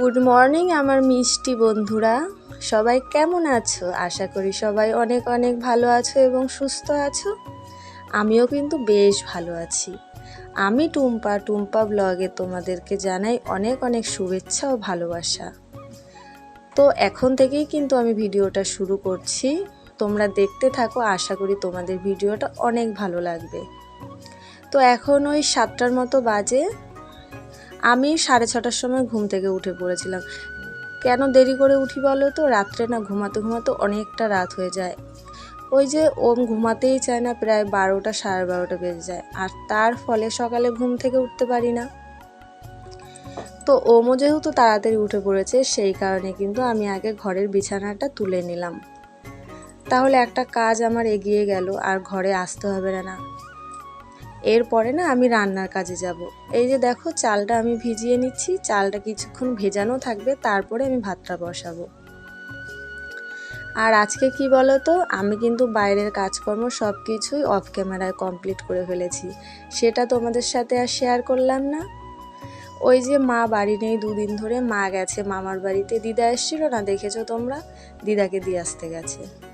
Good morning আমার মিষ্টি বন্ধুরা। সবাই কেমন আছো? আশা করি সবাই অনেক অনেক ভালো আছো এবং সুস্থ আছো। আমিও কিন্তু বেশ ভালো আছি। আমি টুম্পা টুম্পা ব্লগে তোমাদেরকে জানাই অনেক অনেক শুভেচ্ছা ও ভালোবাসা। তো এখন থেকেই কিন্তু আমি ভিডিওটা শুরু করছি। তোমরা দেখতে থাকো, আশা করি তোমাদের ভিডিওটা অনেক ভালো লাগবে। তো এখন ওই সাতটার মতো বাজে। আমি সাড়ে ছটার সময় ঘুম থেকে উঠে পড়েছিলাম। কেন দেরি করে উঠি বলো তো? রাত্রে না ঘুমাতে ঘুমাতে অনেকটা রাত হয়ে যায়। ওই যে ওম ঘুমাতেই চায় না, প্রায় বারোটা, সাড়ে বারোটা বেজে যায়। আর তার ফলে সকালে ঘুম থেকে উঠতে পারি না। তো ওমও যেহেতু তাড়াতাড়ি উঠে পড়েছে, সেই কারণে কিন্তু আমি আগে ঘরের বিছানাটা তুলে নিলাম। তাহলে একটা কাজ আমার এগিয়ে গেল, আর ঘরে আসতে হবে না। এরপরে না আমি রান্নার কাজে যাব। এই যে দেখো, চালটা আমি ভিজিয়ে নিচ্ছি, চালটা কিছুক্ষণ ভেজানো থাকবে, তারপরে আমি ভাতটা বসাবো। আর আজকে কি বলো তো আমি কিন্তু বাইরের কাজকর্ম সব কিছুই অফ ক্যামেরায় কমপ্লিট করে ফেলেছি। সেটা তোমাদের সাথে আর শেয়ার করলাম না। ওই যে মা বাড়ি নেই দুদিন ধরে, মা গেছে, মামার বাড়িতে দিদা এসেছিল না, দেখেছ তোমরা? দিদাকে দিয়ে আসতে গেছে।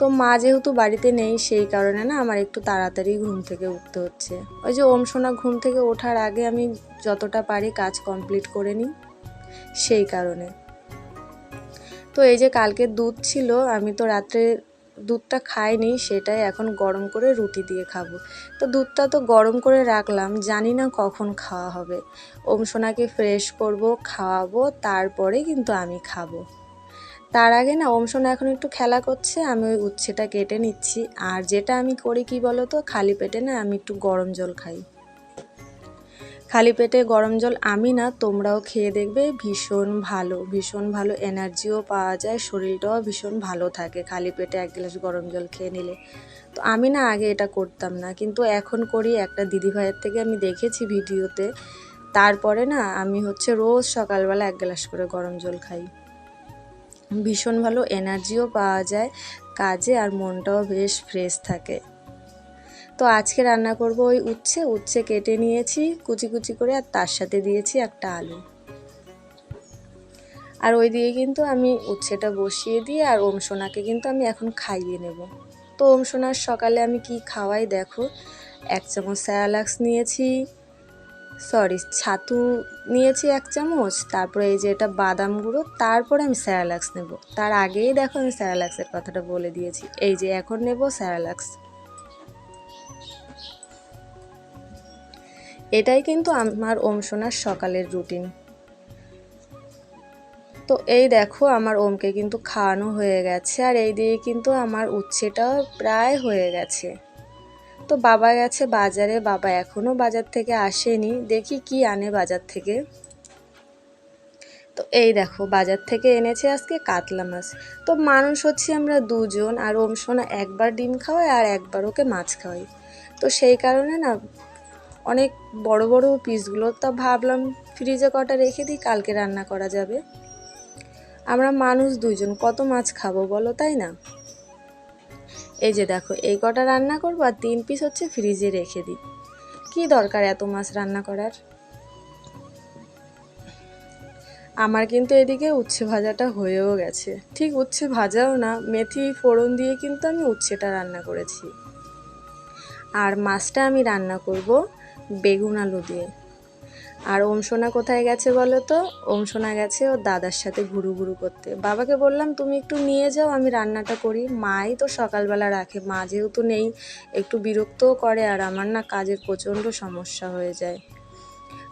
তো মা যেহেতু বাড়িতে নেই, সেই কারণে না আমার একটু তাড়াতাড়ি ঘুম থেকে উঠতে হচ্ছে। ওই যে ওম সোনা ঘুম থেকে ওঠার আগে আমি যতটা পারি কাজ কমপ্লিট করে নিই, সেই কারণে। তো এই যে কালকে দুধ ছিল, আমি তো রাত্রে দুধটা খাইনি, সেটাই এখন গরম করে রুটি দিয়ে খাব। তো দুধটা তো গরম করে রাখলাম, জানি না কখন খাওয়া হবে। ওম সোনাকে ফ্রেশ করব, খাওয়াবো, তারপরে কিন্তু আমি খাব। তার আগে না ওম সোনা এখন একটু খেলা করছে, আমি ওই উচ্ছেটা কেটে নিচ্ছি। আর যেটা আমি করি কি বলো তো খালি পেটে না আমি একটু গরম জল খাই। খালি পেটে গরম জল আমি না, তোমরাও খেয়ে দেখবে ভীষণ ভালো ভীষণ ভালো এনার্জিও পাওয়া যায়, শরীরটাও ভীষণ ভালো থাকে খালি পেটে এক গ্লাস গরম জল খেয়ে নিলে। তো আমি না আগে এটা করতাম না, কিন্তু এখন করি, একটা দিদিভাইয়ের থেকে আমি দেখেছি ভিডিওতে, তারপরে না আমি হচ্ছে রোজ সকালবেলা এক গ্লাস করে গরম জল খাই। ভীষণ ভালো এনার্জিও পাওয়া যায়, কাজে আর মনটাও বেশ ফ্রেশ থাকে। তো আজকে রান্না করব ওই উচ্ছে উচ্ছে কেটে নিয়েছি, কুচি কুচি করে আর তার সাথে দিয়েছি একটা আলু। আর ওই দিয়ে কিন্তু আমি উচ্ছেটা বসিয়ে দিয়ে আর ওম সোনাকে কিন্তু আমি এখন খাইয়ে নেব। তো ওম সোনার সকালে আমি কি খাওয়াই দেখো, এক চামচ স্যালাক্স নিয়েছি সরি ছাতু নিয়েছি এক চামচ, তারপরে এই যে এটা বাদাম গুঁড়ো, তারপরে আমি স্যারালাক্স নেব। তার আগেই দেখো আমি স্যারালাক্সের কথাটা বলে দিয়েছি। এই যে এখন নেব স্যারালাক্স। এটাই কিন্তু আমার ওম সকালের রুটিন। তো এই দেখো আমার ওমকে কিন্তু খাওয়ানো হয়ে গেছে, আর এই দিয়ে কিন্তু আমার উচ্ছেটাও প্রায় হয়ে গেছে। তো বাবা গেছে বাজারে, বাবা এখনও বাজার থেকে আসেনি। দেখি কি আনে বাজার থেকে। তো এই দেখো, বাজার থেকে এনেছে আজকে কাতলা মাছ। তো মানুষ হচ্ছে আমরা দুজন, আর ওম সোনা একবার ডিম খাওয়াই আর একবার ওকে মাছ খাওয়াই। তো সেই কারণে না, অনেক বড় বড় পিসগুলো তো ভাবলাম ফ্রিজে কটা রেখে দিই, কালকে রান্না করা যাবে। আমরা মানুষ দুজন, কত মাছ খাব বলো, তাই না? এই যে দেখো, এই কটা রান্না করব আর তিন পিস হচ্ছে ফ্রিজে রেখে দিই। কি দরকার এত মাছ রান্না করার? আমার কিন্তু এদিকে উচ্ছে ভাজাটা হয়েও গেছে। ঠিক উচ্ছে ভাজাও না, মেথি, ফোড়ন দিয়ে কিন্তু আমি উচ্ছেটা রান্না করেছি। আর মাছটা আমি রান্না করব বেগুন আলু দিয়ে। আর ওম সোনা কোথায় গেছে বলো তো? ওম সোনা গেছে ওর দাদার সাথে ঘুরু ঘুরু করতে। বাবাকে বললাম, তুমি একটু নিয়ে যাও, আমি রান্নাটা করি। মাই তো সকালবেলা রাখে, মা যেহেতু নেই, একটু বিরক্তও করে আর আমার না কাজের প্রচণ্ড সমস্যা হয়ে যায়।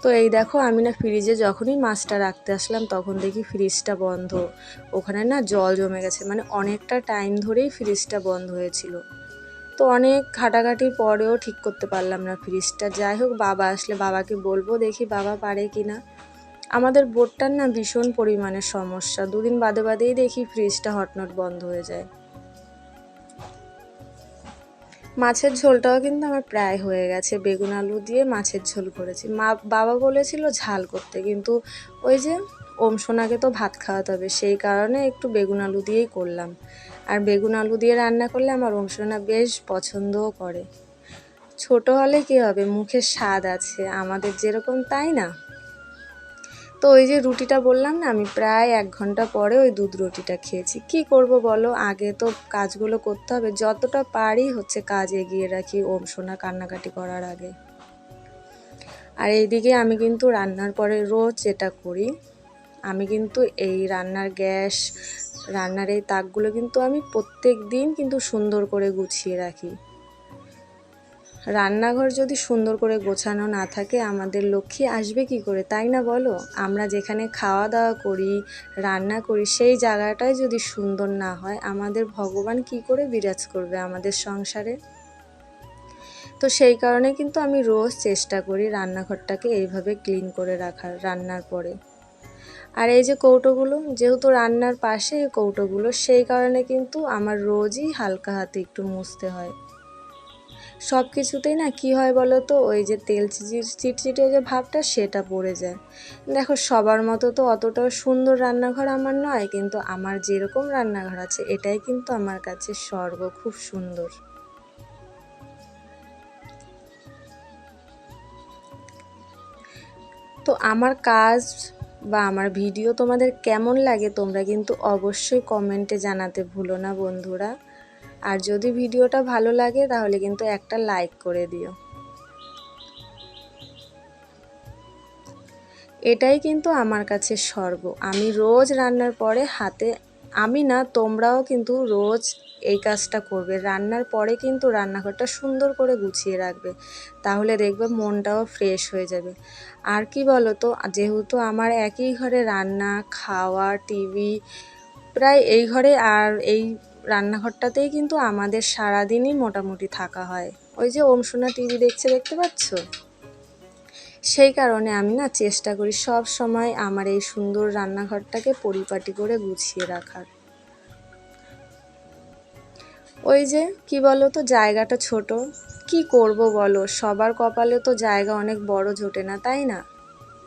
তো এই দেখো, আমি না ফ্রিজে যখনই মাছটা রাখতে আসলাম, তখন দেখি ফ্রিজটা বন্ধ। ওখানে না জল জমে গেছে মানে অনেকটা টাইম ধরেই ফ্রিজটা বন্ধ হয়েছিল। তো অনেক ঘাটাঘাটির পরেও ঠিক করতে পারলাম না ফ্রিজটা। যাই হোক, বাবা আসলে বাবাকে বলব, দেখি বাবা পারে কি না আমাদের বোর্ডটার না ভীষণ পরিমাণে সমস্যা। দুদিন বাদে বাদেই দেখি ফ্রিজটা হটনট বন্ধ হয়ে যায়। মাছের ঝোলটাও কিন্তু আমার প্রায় হয়ে গেছে। বেগুন আলু দিয়ে মাছের ঝোল করেছি। মা, বাবা বলেছিল ঝাল করতে, কিন্তু ওই যে ওম সোনাকে তো ভাত খাওয়াতে হবে, সেই কারণে একটু বেগুন আলু দিয়েই করলাম। আর বেগুন আলু দিয়ে রান্না করলে আমার সোনা বেশ পছন্দও করে। ছোট হলে কী হবে? মুখের স্বাদ আছে, আমাদের যেরকম তাই না? তো ওই যে রুটিটা বললাম না, আমি প্রায় এক ঘণ্টা পরে ওই দুধ রুটিটা খেয়েছি। কি করব বলো? আগে তো কাজগুলো করতে হবে। যতটা পারি হচ্ছে কাজ এগিয়ে রাখি ওম সোনা কান্নাকাটি করার আগে। আর এইদিকে আমি কিন্তু রান্নার পরে রোজ যেটা করি আমি কিন্তু এই রান্নার গ্যাস, রান্নার এই তাকগুলো কিন্তু আমি প্রত্যেক দিন কিন্তু সুন্দর করে গুছিয়ে রাখি। রান্নাঘর যদি সুন্দর করে গোছানো না থাকে, আমাদের লক্ষ্মী আসবে কি করে, তাই না বলো? আমরা যেখানে খাওয়া দাওয়া করি, রান্না করি, সেই জায়গাটাই যদি সুন্দর না হয়, আমাদের ভগবান কি করে বিরাজ করবে আমাদের সংসারে? তো সেই কারণে কিন্তু আমি রোজ চেষ্টা করি রান্নাঘরটাকে এইভাবে ক্লিন করে রাখার, রান্নার পরে। আর এই যে কৌটোগুলো, যেহেতু রান্নার পাশে এই কৌটোগুলো, সেই কারণে কিন্তু আমার রোজই হালকা হাতে একটু মুছতে হয়। সব কিছুতেই না কি হয় বলো তো ওই যে তেল চিটচিটে যে ভাবটা সেটা পড়ে যায়। দেখো, সবার মতো তো অতটাও সুন্দর রান্নাঘর আমার নয়, কিন্তু আমার যেরকম রান্নাঘর আছে, এটাই কিন্তু আমার কাছে স্বর্গ, খুব সুন্দর। তো আমার কাজ বা আমার ভিডিও তোমাদের কেমন লাগে তোমরা কিন্তু অবশ্যই কমেন্টে জানাতে ভুলো না বন্ধুরা। আর যদি ভিডিওটা ভালো লাগে তাহলে কিন্তু একটা লাইক করে দিও। এটাই কিন্তু আমার কাছে স্বর্গ। আমি রোজ রান্নার পরে হাতে আমি না, তোমরাও কিন্তু রোজ এই কাজটা করবে। রান্নার পরে কিন্তু রান্নাঘরটা সুন্দর করে গুছিয়ে রাখবে। তাহলে দেখবে মনটাও ফ্রেশ হয়ে যাবে। আর কি বলো তো যেহেতু আমার একই ঘরে রান্না, খাওয়া টিভি প্রায় এই ঘরে আর এই রান্নাঘরটাতেই কিন্তু আমাদের সারাদিনই মোটামুটি থাকা হয়। ওই যে ওম সোনা টিভি দেখছে, দেখতে পাচ্ছ? সেই কারণে আমি না চেষ্টা করি সব সময় আমার এই সুন্দর রান্নাঘরটাকে পরিপাটি করে গুছিয়ে রাখার। ওই যে, কি বলো তো জায়গাটা ছোট। কি করব বলো? সবার কপালে তো জায়গা অনেক বড় জোটে না, তাই না?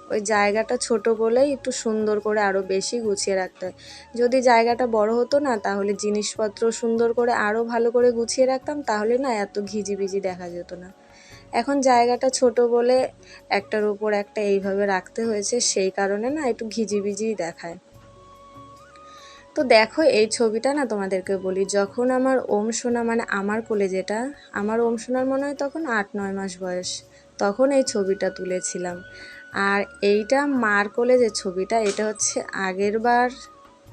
ওই জায়গাটা ছোট বলেই একটু সুন্দর করে আরও বেশি গুছিয়ে রাখতে হয়। যদি জায়গাটা বড় হতো না, তাহলে জিনিসপত্র সুন্দর করে আরও ভালো করে গুছিয়ে রাখতাম, তাহলে না এত ঘিজিবিজি দেখা যেত না। এখন জায়গাটা ছোট বলে একটার উপর একটা এইভাবে রাখতে হয়েছে, সেই কারণে না একটু ঘিজিবিজিই দেখায়। তো দেখো এই ছবিটা না তোমাদেরকে বলি, যখন আমার ওম সোনা মানে আমার কোলে যেটা, আমার ওম সোনার মনে হয় তখন আট নয় মাস বয়স, তখন এই ছবিটা তুলেছিলাম। আর এইটা মার কোলে যে ছবিটা, এটা হচ্ছে আগের বার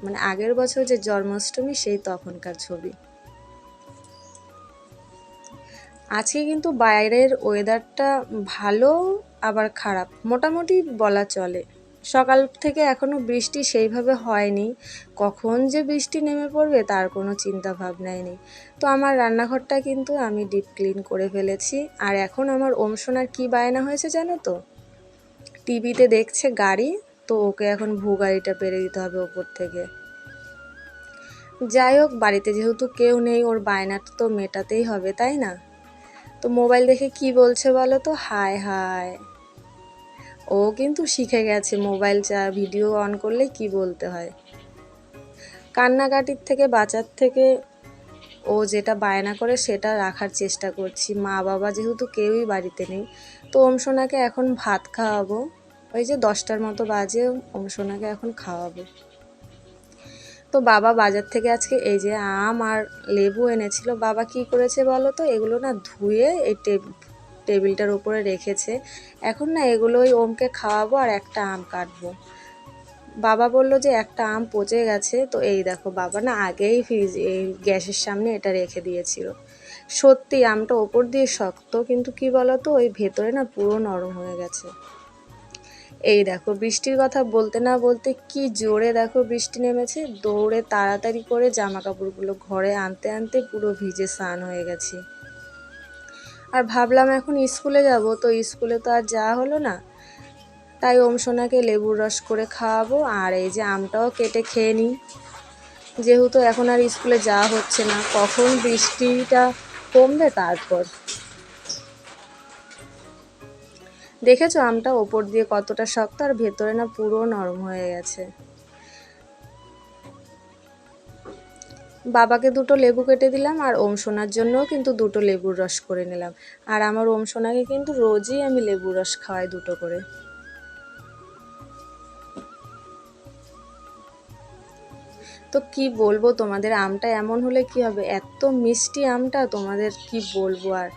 মানে আগের বছর যে জন্মাষ্টমী, সেই তখনকার ছবি। আজকে কিন্তু বাইরের ওয়েদারটা ভালো, আবার খারাপ। মোটামুটি বলা চলে। সকাল থেকে এখনও বৃষ্টি সেইভাবে হয়নি। কখন যে বৃষ্টি নেমে পড়বে তার কোনো চিন্তা ভাবনাই নেই। তো আমার রান্নাঘরটা কিন্তু আমি ডিপ ক্লিন করে ফেলেছি। আর এখন আমার ওমসোনার কী বায়না হয়েছে জানো তো? টিভিতে দেখছে গাড়ি, তো ওকে এখন ভূ গাড়িটা পেরে দিতে হবে ওপর থেকে। যাই হোক, বাড়িতে যেহেতু কেউ নেই, ওর বায়নাটা তো মেটাতেই হবে, তাই না? তো মোবাইল দেখে কি বলছে বলো তো? হায় হায়। ও কিন্তু শিখে গেছে মোবাইল চা, ভিডিও অন করলে কি বলতে হয়। কান্নাকাটির থেকে বাঁচার থেকে ও যেটা বায়না করে সেটা রাখার চেষ্টা করছি। মা বাবা যেহেতু কেউই বাড়িতে নেই, তো অমসোনাকে এখন ভাত খাওয়াবো। ওই যে দশটার মতো বাজে অমসোনাকে এখন খাওয়াবো। তো বাবা বাজার থেকে আজকে এই যে আম আর লেবু এনেছিল, বাবা কি করেছে বলো তো? এগুলো না ধুয়ে এই টেবিলটার উপরে রেখেছে। এখন না এগুলোই ওমকে খাওয়াবো আর একটা আম কাটবো। বাবা বলল যে একটা আম পচে গেছে, তো এই দেখো বাবা না আগেই ফ্রিজ, এই গ্যাসের সামনে এটা রেখে দিয়েছিল। সত্যি আমটা ওপর দিয়ে শক্ত, কিন্তু কি বলতো ওই ভেতরে না পুরো নরম হয়ে গেছে। এই দেখো, বৃষ্টির কথা বলতে না বলতে কি জোরে দেখো বৃষ্টি নেমেছে। দৌড়ে তাড়াতাড়ি করে জামা কাপড়গুলো ঘরে আনতে আনতে পুরো ভিজে স্নান হয়ে গেছি। আর ভাবলাম এখন স্কুলে যাব, তো স্কুলে তো আর যাওয়া হলো না। তাই ওম সোনাকে লেবুর রস করে খাওয়াবো, আর এই যে আমটাও কেটে খেয়ে নিই। যেহেতু এখন আর স্কুলে যাওয়া হচ্ছে না, কখন বৃষ্টিটা কমবে তারপর। দেখেছ আমটা ওপর দিয়ে কতটা শক্ত? আর ভেতরে না পুরো নরম হয়ে গেছে। বাবাকে দুটো লেবু কেটে দিলাম, আর ওম সোনার জন্যও কিন্তু দুটো লেবুর রস করে নিলাম। আর আমার ওম সোনাকে কিন্তু রোজই আমি লেবুর রস খাওয়াই দুটো করে। তো কি বলব, তোমাদের আমটা এমন হলে কি হবে? এত মিষ্টি আমটা, তোমাদের কি বলব আর?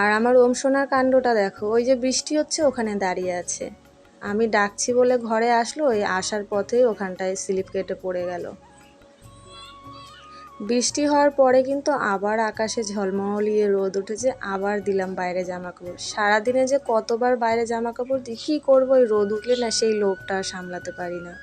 আর আমার ওম সোনার কাণ্ডটা দেখো, ওই যে বৃষ্টি হচ্ছে ওখানে দাঁড়িয়ে আছে। আমি ডাকছি বলে ঘরে আসলো ওই আসার পথেই ওখানটায় স্লিপ কেটে পড়ে গেল। বৃষ্টি হওয়ার পরে কিন্তু আবার আকাশে ঝলমলিয়ে রোদ উঠেছে, আবার দিলাম বাইরে জামা কাপড় সারাদিনে যে কতবার বাইরে জামা কাপড় দিই কী করব ওই রোদ উঠলে না সেই লোভটা সামলাতে পারি না।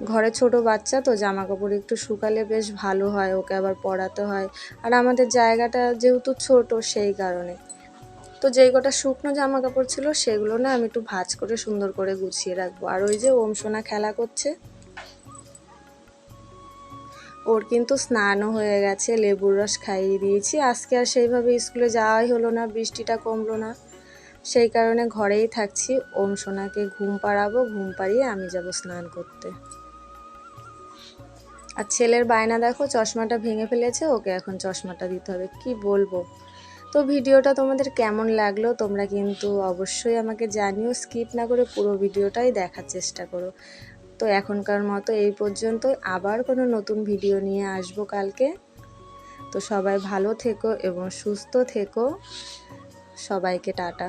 ঘরে ছোট বাচ্চা তো জামা কাপড় একটু শুকালে বেশ ভালো হয়, ওকে আবার পরাতে হয়। আর আমাদের জায়গাটা যেহেতু ছোট সেই কারণে। তো যেই কটা শুকনো জামা কাপড় ছিল সেগুলো না আমি একটু ভাঁজ করে সুন্দর করে গুছিয়ে রাখব। আর ওই যে ওম সোনা খেলা করছে, ওর কিন্তু স্নানও হয়ে গেছে, লেবুর রস খাইয়ে দিয়েছি। আজকে আর সেইভাবে স্কুলে যাওয়াই হলো না, বৃষ্টিটা কমলো না। সেই কারণে ঘরেই থাকছি। ওম সোনাকে ঘুম পাড়াবো, ঘুম পাড়িয়ে আমি যাব স্নান করতে। আর ছেলের বায়না দেখো, চশমাটা ভেঙে ফেলেছে, ওকে এখন চশমাটা দিতে হবে। কি বলব? তো ভিডিওটা তোমাদের কেমন লাগল, তোমরা কিন্তু অবশ্যই আমাকে জানিও, স্কিপ না করে পুরো ভিডিওটাই দেখার চেষ্টা করো। তো এখনকার মতো এই পর্যন্তই আবার কোনো নতুন ভিডিও নিয়ে আসব কালকে। তো সবাই ভালো থেকো এবং সুস্থ থেকো। সবাইকে টাটা।